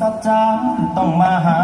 สัจจาต้องมาหา